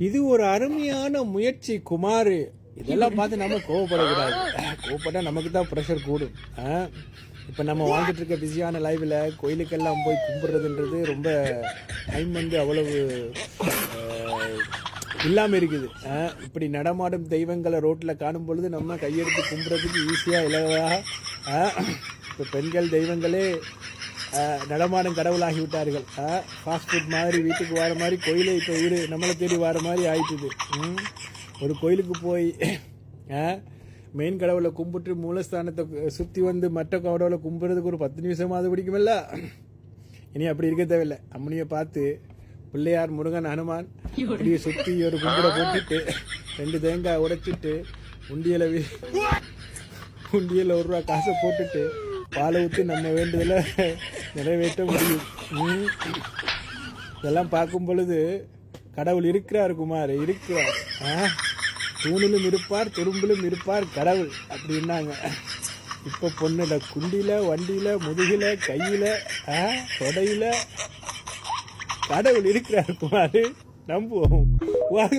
இது ஒரு அருமையான முயற்சி குமார். இதெல்லாம் பார்த்து நம்ம கோவப்படக்கூடாது. கோவப்பட்டா நமக்கு தான் ப்ரெஷர் கூடும். இப்போ நம்ம வாழ்ந்துட்டு இருக்க பிஸியான லைவில் கோயிலுக்கெல்லாம் போய் கும்பிட்றதுன்றது ரொம்ப டைம் வந்து அவ்வளவு இல்லாமல் இருக்குது. ஆ, இப்படி நடமாடும் தெய்வங்களை ரோட்டில் காணும் பொழுது நம்ம கையெடுத்து கும்பிட்றதுக்கு ஈஸியாக இலவாக இப்போ பெண்கள் தெய்வங்களே நடமாடும் கடவுளாகி விட்டார்கள் ஃபாஸ்ட் ஃபுட் மாதிரி வீட்டுக்கு வர மாதிரி கோயிலே இப்போ வீடு நம்மளை தேடி வர மாதிரி ஆயிட்டுது. ஒரு கோயிலுக்கு போய் மெயின் கடவுளை கும்பிட்டு மூலஸ்தானத்தை சுற்றி வந்து மற்ற கடவுளை கும்பிட்றதுக்கு ஒரு பத்து நிமிஷமாவது பிடிக்குமில்ல? இனி அப்படி இருக்க தேவையில்லை. அம்மனியை பார்த்து பிள்ளையார் முருகன் ஹனுமான் அப்படியே சுற்றி ஒரு கும்பிட போட்டுட்டு ரெண்டு தேங்காய் உடைச்சிட்டு உண்டியலை உண்டியலில் ஒரு ரூபா காசை போட்டுட்டு பாலை ஊற்றி நம்ம வேண்டுதலை நிறைவேற்ற முடியும். இதெல்லாம் பார்க்கும் பொழுது கடவுள் இருக்கிறார் குமார் இருக்கிறார். ஆ? தூணிலும் இருப்பார் துரும்பிலும் இருப்பார் கடவுள் அப்படின்னாங்க. இப்போ பொண்ணுல குண்டில வண்டியில முதுகில கையில ஆ? தொடையில கடவுள் இருக்கிறார் குமார். நம்புவோம். வாங்க.